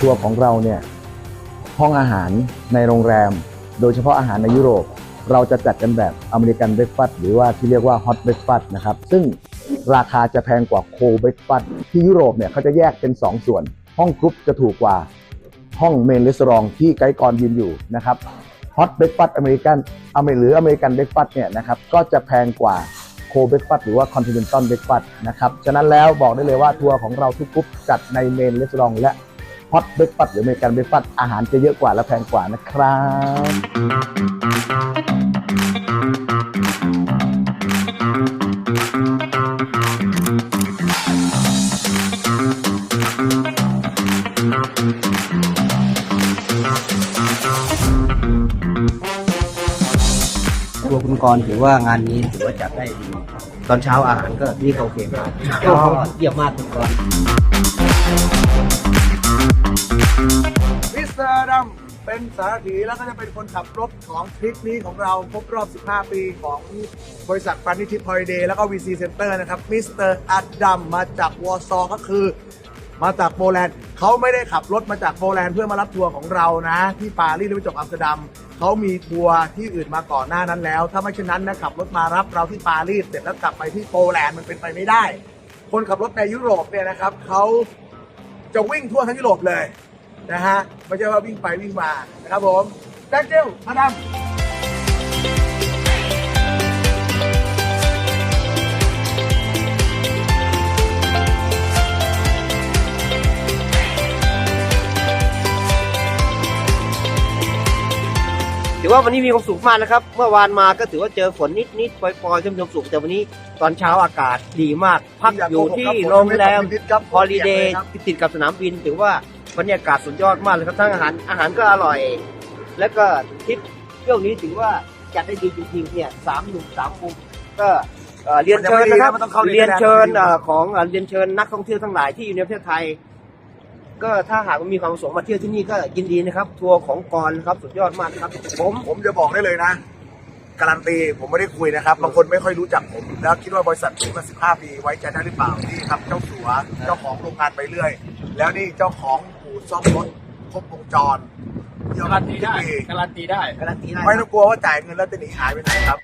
ทัวร์ของเราเนี่ยห้องอาหารในโรงแรม โดยเฉพาะอาหารในยุโรป เราจะจัดกันแบบอเมริกันเบรกฟาสต์หรือว่าที่เรียกว่าฮอตเบรกฟาสต์นะครับ ซึ่งราคาจะแพงกว่าโคเบรกฟาสต์ที่ยุโรปเนี่ยเขาจะแยกเป็น 2 ส่วน ห้องกรุ๊ปจะถูกกว่าห้องเมนรีสอร์ทที่ไกด์กรยืนอยู่นะครับฮอตเบรกฟาสต์อเมริกันอเมหรืออเมริกันเบรกฟาสต์เนี่ยนะครับก็จะแพงกว่าโคเบรกฟาสต์หรือว่าคอนติเนนตัลเบรกฟาสต์นะครับฉะนั้นแล้วบอกได้เลยว่าทัวร์ของเราทุกกรุ๊ปจัดในเมนรีสอร์ทและ ฮอตเบรกฟาสต์หรืออเมริกันเบรกฟาสต์อาหารจะเยอะกว่าและแพงกว่านะครับตัวคุณกรณ์ถือว่างานนี้ถือว่าจัดได้ดีตอนเช้าอาหารก็นี่ก็โอเคมากก็เยี่ยมมากคุณกรณ์ เป็นสารถีแล้วก็จะเป็นคนขับรถของทริปนี้ของเราครบรอบ 15 ปีของบริษัทปานิทิพอลิเดย์แล้วก็ VC Center นะครับมิสเตอร์อัดดัมมาจากวอร์ซอก็คือมาจากโปแลนด์เขาไม่ได้ขับรถมาจากโปแลนด์เพื่อมารับทัวร์ของเรานะ ที่ปารีสหรือไปจบอัมสเตอร์ดัมเขามีทัวร์ที่อื่นมาก่อนหน้านั้นแล้ว ถ้าไม่เช่นนั้นนะขับรถมารับเราที่ปารีสเสร็จแล้วกลับไปที่โปแลนด์มันเป็นไปไม่ได้ คนขับรถในยุโรปเนี่ยนะครับเขาจะวิ่งทั่วทั้งยุโรปเลย นะฮะไม่ใช่ว่าวิ่งไปวิ่งมานะครับผม thank you มาดามถือว่าวันนี้มีความสุขมากนะครับ เมื่อวานมาก็ถือว่าเจอฝนนิดนิดๆปล่อยๆชมชมสุขแต่วันนี้ตอนเช้าอากาศดีมาก พักอยู่ที่โรงแรมฮอลิเดย์ที่ติดกับสนามบินถือว่า บรรยากาศสุดยอดมากเลยครับทั้งอาหารอาหารก็อร่อย แล้วก็ทริปเที่ยวนี้ถือว่าจัดได้ดีจริงๆเนี่ยสามหนุ่มสามมุมก็เอ่อเรียนเชิญนะครับมันต้องเข้าเรียนเชิญเอ่อของเอ่อเรียนเชิญนักท่องเที่ยวทั้งหลายที่อยู่ในประเทศไทย ก็ถ้าหากว่ามีความประสงค์มาเที่ยวที่นี่ก็ยินดีนะครับ ทัวร์ของกรนะครับสุดยอดมากนะครับผม ผมจะบอกได้เลยนะ การันตีผมไม่ได้คุยนะครับบางคนไม่ค่อยรู้จักผม แล้วคิดว่าบริษัทผมมา 15 ปีไว้ใจได้หรือเปล่านี่ครับเจ้าสัวเจ้าของโรงงานไปเรื่อย แล้วนี่เจ้าของ อู่ซ่อมรถครบวงจรที่เอาการันตีได้ที่การันตีได้ การันตีได้ ไม่ต้องกลัวว่าจ่ายเงินแล้วจะหนีหายไปไหนครับ